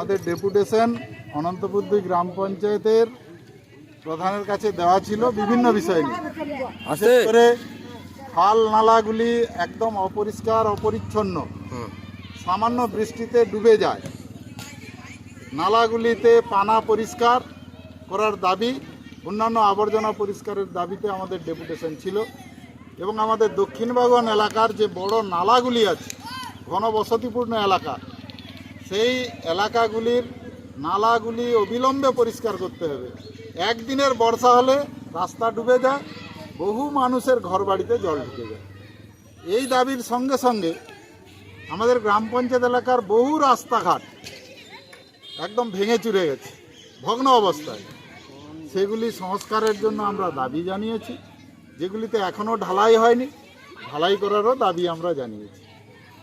আমাদের ডেপুটেশন অনন্তপুর দুই গ্রাম পঞ্চায়েতের প্রধানের কাছে দেওয়া ছিল বিভিন্ন বিষয় নিয়ে। বিশেষ করে খাল নালাগুলি একদম অপরিষ্কার অপরিচ্ছন্ন। সামান্য বৃষ্টিতে ডুবে যায়। নালাগুলিতে পানা পরিষ্কার করার দাবি অন্যান্য আবর্জনা পরিষ্কারের দাবিতে আমাদের ডেপুটেশন ছিল। এবং আমাদের দক্ষিণ বাগান এলাকার যে বড় নালাগুলি আছে ঘনবসতিপূর্ণ এলাকা সেই এলাকাগুলির নালাগুলি অবিলম্বে পরিষ্কার করতে হবে। একদিনের বর্ষা হলে রাস্তা ডুবে যায় বহু মানুষের ঘর বাড়িতে জল ঢুকে যায়। এই দাবির সঙ্গে সঙ্গে আমাদের গ্রাম পঞ্চায়েত এলাকার বহু রাস্তাঘাট একদম ভেঙে চুরে গেছে ভগ্ন অবস্থায়। সেগুলি সংস্কারের জন্য আমরা দাবি জানিয়েছি। যেগুলিতে এখনও ঢালাই হয়নি ঢালাই করারও দাবি আমরা জানিয়েছি।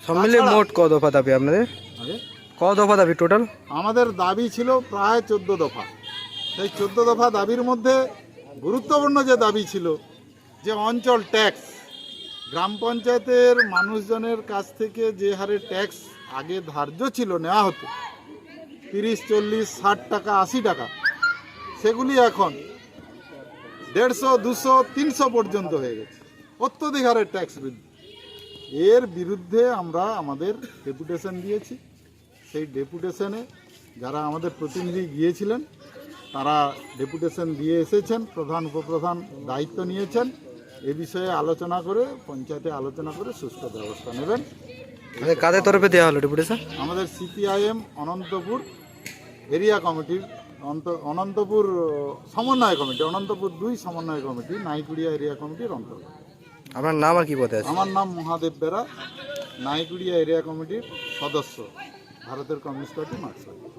সব মিলিয়ে মোট ক দফা দাবি আপনাদের? ক দফা দাবি টোটাল আমাদের দাবি ছিল প্রায় চোদ্দ দফা। সেই চোদ্দ দফা দাবির মধ্যে গুরুত্বপূর্ণ যে দাবি ছিল, যে অঞ্চল ট্যাক্স গ্রাম পঞ্চায়েতের মানুষজনের কাছ থেকে যে হারে ট্যাক্স আগে ধার্য ছিল নেওয়া হতো, তিরিশ, চল্লিশ, ষাট টাকা, আশি টাকা, সেগুলি এখন দেড়শো, দুশো, তিনশো পর্যন্ত হয়ে গেছে। অত্যধিক হারে ট্যাক্স বৃদ্ধি। এর বিরুদ্ধে আমরা আমাদের ডেপুটেশন দিয়েছি। সেই ডেপুটেশনে যারা আমাদের প্রতিনিধি গিয়েছিলেন তারা ডেপুটেশন দিয়ে এসেছেন প্রধান উপপ্রধান দায়িত্ব নিয়েছেন। এ বিষয়ে আলোচনা করে পঞ্চায়েতে আলোচনা করে সুস্থ ব্যবস্থা নেবেন। মানে কাদের তরফে দেওয়া হলো ডেপুটেশন? আমাদের সিপিআইএম অনন্তপুর এরিয়া কমিটির অনন্তপুর সমন্বয় কমিটি অনন্তপুর দুই সমন্বয় কমিটি নাইকুড়িয়া এরিয়া কমিটির অন্তর্গত। আপনার নাম আর কি আছে? আমার নাম মহাদেব বেরা নাইকুড়িয়া এরিয়া কমিটির সদস্য। ভারতের কমিউনিস্ট পার্টি মার্কসবাদী